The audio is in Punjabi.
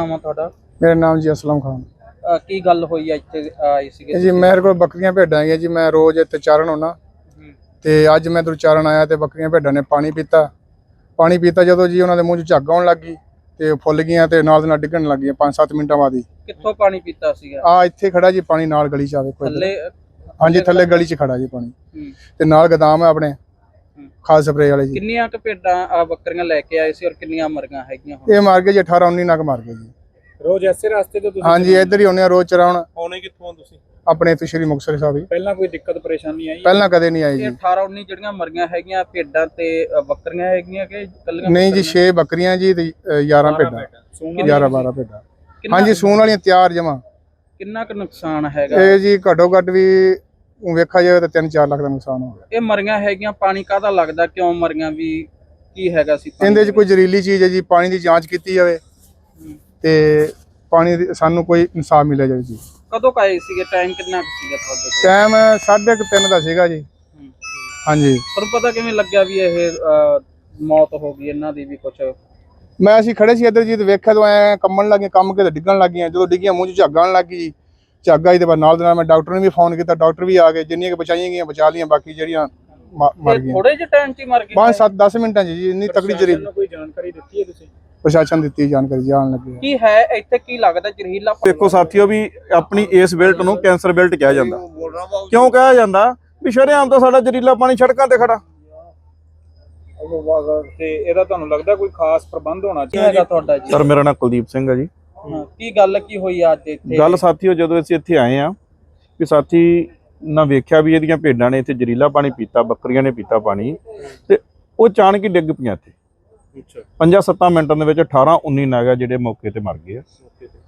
ਨਾਮ ਆ ਤੁਹਾਡਾ? ਮੇਰਾ ਨਾਮ ਜੀ ਅਸਲਮ ਖਾਨ। ਕੀ ਗੱਲ ਹੋਈ ਆ ਇੱਥੇ ਆਏ ਸੀਗੇ ਜੀ ਮੇਰੇ ਕੋਲ ਬੱਕਰੀਆਂ ਭੇਡਾਂ ਹੈਗੀਆਂ ਜੀ ਮੈਂ ਰੋਜ਼ ਇੱਥੇ ਚਾਰਨ ਆਉਣਾ ਹੂੰ। ਤੇ ਅੱਜ ਮੈਂ ਤੋਂ ਚਾਰਨ ਆਇਆ ਤੇ ਬੱਕਰੀਆਂ ਭੇਡਾਂ ਨੇ ਪਾਣੀ ਪੀਤਾ। ਪਾਣੀ ਪੀਤਾ ਜਦੋਂ ਜੀ ਉਹਨਾਂ ਦੇ ਮੂੰਹ 'ਚ ਝੱਗ ਆਉਣ ਲੱਗੀ ਤੇ ਉਹ ਫੁੱਲ ਗਈਆਂ ਤੇ ਨਾਲ ਦੇ ਨਾਲ ਡਿੱਗਣ ਲੱਗ ਗਈਆਂ 5-7 ਮਿੰਟਾਂ ਬਾਅਦ ਹੀ। ਕਿੱਥੋਂ ਪਾਣੀ ਪੀਤਾ ਸੀਗਾ? ਆ ਇੱਥੇ ਖੜਾ ਜੀ ਪਾਣੀ ਨਾਲ ਗਲੀ 'ਚ ਆਵੇ ਕੋਈ ਥੱਲੇ ਹਾਂਜੀ ਥੱਲੇ ਗਲੀ 'ਚ ਖੜਾ ਜੀ ਪਾਣੀ। ਹੂੰ। ਤੇ ਨਾਲ ਗਦਾਮ ਹੈ ਆਪਣੇ। ਖਾਦ ਸਪਰੇ ਵਾਲੇ ਜੀ। ਕਿੰਨੀਆਂ ਕੁ ਭੇਡਾਂ ਆ ਬੱਕਰੀਆਂ ਲੈ ਕੇ ਆਏ ਸੀ ਔਰ ਕਿੰਨੀਆਂ ਮਰੀਆਂ ਹੈਗੀਆਂ ਹੁਣ? ਇਹ ਮਾਰ ਕੇ ਜੀ 18 19 ਨਗ ਮਾਰ ਗਏ ਜੀ। ਰੋਜ਼ ਐਸੇ ਰਸਤੇ ਤੇ ਤੁਸੀਂ ਹਾਂਜੀ ਇੱਧਰ ਹੀ ਆਉਂਦੇ ਆ ਰੋਜ਼ ਚਰਾਉਣ। ਆਉਣੇ ਕਿੱਥੋਂ ਆ ਤੁਸੀਂ? ਆਪਣੇ ਤੋਂ ਸ਼੍ਰੀ ਮੁਕਤਸਰ ਸਾਹਿਬ ਜੀ। ਪਹਿਲਾਂ ਕੋਈ ਦਿੱਕਤ ਪਰੇਸ਼ਾਨੀ ਆਈ? ਪਹਿਲਾਂ ਕਦੇ ਨਹੀਂ ਆਈ ਇਹ ਜੀ। 18 19 ਜਿਹੜੀਆਂ ਮਰੀਆਂ ਹੈਗੀਆਂ ਭੇਡਾਂ ਤੇ ਬੱਕਰੀਆਂ ਹੈਗੀਆਂ ਕਿ ਕੱਲੀਆਂ ਨਹੀਂ ਜੀ 6 ਬੱਕਰੀਆਂ ਜੀ ਤੇ ਅ, 11 ਭੇਡਾਂ। ਸੂਣਾ 11 12 ਭੇਡਾਂ। ਹਾਂਜੀ ਸੂਣ ਵਾਲੀਆਂ ਤਿਆਰ ਜਮਾ। ਕਿੰਨਾ ਕੁ ਨੁਕਸਾਨ ਹੈਗਾ? ਇਹ ਜੀ ਘੱਟੋ ਘੱਟ ਵੀ ਊਂ ਵੇਖਿਆ ਜਾਵੇ ਤਾਂ 3-4 ਲੱਖ ਦਾ ਨੁਕਸਾਨ ਹੋ ਗਿਆ। ਇਹ ਮਰੀਆਂ ਹੈਗੀਆਂ ਪਾਣੀ ਕਾਹਦਾ ਲੱਗਦਾ ਕਿਉਂ ਮਰੀਆਂ ਵੀ ਕੀ ਹੈਗਾ ਸੀ ਪਾਣੀ? ਇਹਦੇ 'ਚ ਕੋਈ ਜ਼ਹਿਰੀਲੀ ਚੀਜ਼ ਹੈ ਜੀ ਪਾਣੀ ਦੀ ਜਾਂਚ ਕੀਤੀ ਜਾਵੇ ਤੇ ਪਾਣੀ ਦੀ ਸਾਨੂੰ ਕੋਈ ਇਨਸਾਫ ਮਿਲਿਆ ਜਾਵੇ ਜੀ। ਕਦੋਂ ਕਾਏ ਸੀਗੇ? ਟਾਈਮ ਕਿੰਨਾ ਕੁ ਸੀਗਾ ਤੁਹਾਡੇ ਕੋਲ? ਟਾਈਮ 3:30 ਦਾ ਸੀਗਾ ਜੀ। ਹੂੰ। ਹਾਂਜੀ। ਤੁਹਾਨੂੰ ਪਤਾ ਕਿਵੇਂ ਲੱਗਿਆ ਵੀ ਇਹ ਮੌਤ ਹੋ ਗਈ ਇਹਨਾਂ ਦੀ ਵੀ ਕੁਝ ਮੈਂ ਅਸੀਂ ਖੜੇ ਸੀ ਇੱਧਰ ਜੀ ਤੇ ਵੇਖਿਆ ਤਾਂ ਐ ਕੰਮਣ ਲੱਗੇ ਕੰਮ ਕੇ ਤੇ ਡਿੱਗਣ ਲੱਗੀਆਂ ਜਦੋਂ ਡਿੱਗੀਆਂ ਮੂੰਹ 'ਚ ਝੱਗ ਆਉਣ ਲੱਗੀ ਜੀ। ਝੱਗ ਆਈ ਤੇ ਬਾਅਦ ਨਾਲ ਦੇ ਨਾਲ ਮੈਂ ਡਾਕਟਰ ਨੂੰ ਵੀ ਫੋਨ ਕੀਤਾ ਡਾਕਟਰ ਵੀ ਆ ਗਏ ਜਿੰਨੀਆਂ ਕਿ ਬਚਾਈਆਂ ਗਈਆਂ ਬਚਾ ਲੀਆਂ ਬਾਕੀ ਜਿਹੜੀਆਂ ਮ- ਮਰ ਗਈਆਂ। ਥੋੜੇ ਜਿਹੇ ਟਾਈਮ 'ਚ ਹੀ ਮਰ ਗਏ 5 7 10 ਮਿੰਟਾਂ 'ਚ ਜੀ ਇੰਨੀ ਤਕੜੀ ਜਰੀ ਨੂੰ ਕੋਈ ਜਾਣਕਾਰੀ ਦਿੱਤੀ ਹੈ ਤੁਸੀਂ? ਪ੍ਰਸ਼ਾਸਨ ਦਿੱਤੀ ਜਾਣਕਾਰੀ ਜਾਣ ਲੱਗੇ ਕੀ ਹੈ ਇੱਥੇ ਕੀ ਲੱਗਦਾ ਜ਼ਹਿਰੀਲਾ ਪਾਣੀ? ਦੇਖੋ ਸਾਥੀਓ ਵੀ ਆਪਣੀ ਇਸ ਬੈਲਟ ਨੂੰ ਕੈਂਸਰ ਬੈਲਟ ਕਿਹਾ ਜਾਂਦਾ। ਕਿਉਂ ਕਿਹਾ ਜਾਂਦਾ? ਵੀ ਸ਼ਰੇਆਮ ਤਾਂ ਸਾਡਾ ਜ਼ਰੀਲਾ ਪਾਣੀ ਸੜਕਾਂ ਤੇ ਖੜਾ। ਤੇ ਇਹਦਾ ਤੁਹਾਨੂੰ ਲੱਗਦਾ ਕੋਈ ਖਾਸ ਪ੍ਰਬੰਧ ਹੋਣਾ ਹੈਗਾ ਤੁਹਾਡਾ ਜੀ? ਸਰ ਮੇਰਾ ਨਾਮ ਕੁਲਦੀਪ ਸਿੰਘ ਹੈ ਜੀ। ਕੀ ਗੱਲ ਕੀ ਹੋਈ ਅੱਜ ਇੱਥੇ? ਗੱਲ ਸਾਥੀਓ ਜਦੋਂ ਅਸੀਂ ਇੱਥੇ ਆਏ ਆ ਵੀ ਸਾਥੀ ਨਾ ਵੇਖਿਆ ਵੀ ਇਹਦੀਆਂ ਭੇਡਾਂ ਨੇ ਇੱਥੇ ਜ਼ਰੀਲਾ ਪਾਣੀ ਪੀਤਾ ਬੱਕਰੀਆਂ ਨੇ ਪੀਤਾ ਪਾਣੀ ਤੇ ਉਹ ਅਚਾਨਕ ਹੀ ਡਿੱਗ ਪਈਆਂ ਇੱਥੇ। ਅੱਛਾ। 5-7 ਮਿੰਟਾਂ ਦੇ ਵਿੱਚ 18 19 ਨਾਗਾ ਜਿਹੜੇ ਮੌਕੇ ਤੇ ਮਰ ਗਏ ਆ।